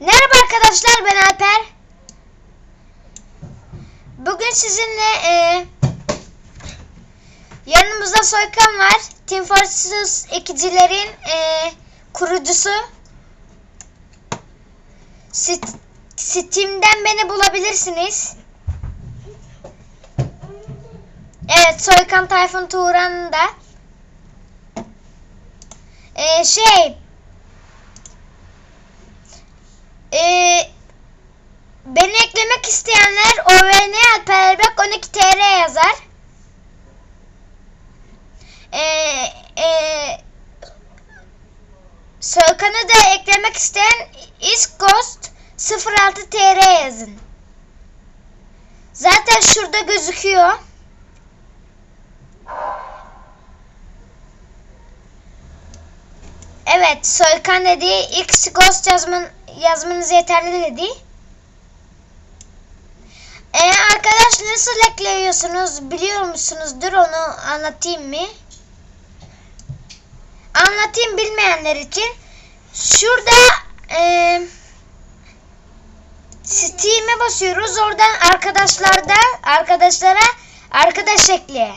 Merhaba arkadaşlar ben Alper. Bugün sizinle e, yanımızda Soykan var. Team Fortress ekicilerin e, kurucusu. St- Steam'den beni bulabilirsiniz. Evet Soykan Tayfun Turan da. E, şey Ee, beni eklemek isteyenler OVN Alperbek 12 TR yazar. Ee, e, Soykan'ı da eklemek isteyen East Coast 06 TR yazın. Zaten şurada gözüküyor. Evet, Soykan dedi. X Ghost yazman, yazmanız yeterli dedi. Ee, arkadaş nasıl ekliyorsunuz biliyor musunuz? Dur onu anlatayım mı? Anlatayım bilmeyenler için. Şurada e, Steam'e basıyoruz. Oradan arkadaşlarda arkadaşlara arkadaş ekle.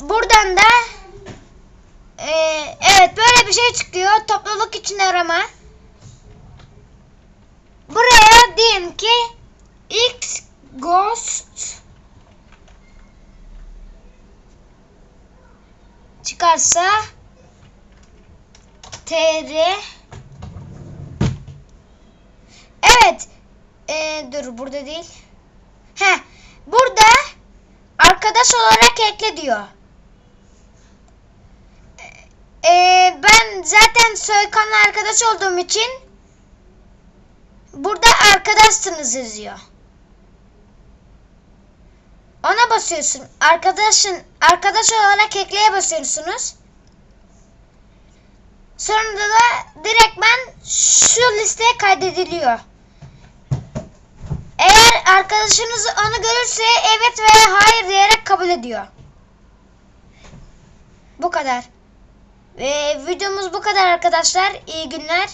Buradan da ee, evet böyle bir şey çıkıyor. Topluluk için arama. Diyelim ki X Ghost çıkarsa TR Evet. Ee, dur burada değil. He. Burada arkadaş olarak ekle diyor. Ee, ben zaten Soykan'la arkadaş olduğum için burada arkadaşsınız yazıyor. Ona basıyorsun. Arkadaşın arkadaş olarak ekleye basıyorsunuz. Sonra da direktmen şu listeye kaydediliyor. Eğer arkadaşınız onu görürse evet veya hayır diyerek kabul ediyor. Bu kadar. Ve videomuz bu kadar arkadaşlar. İyi günler.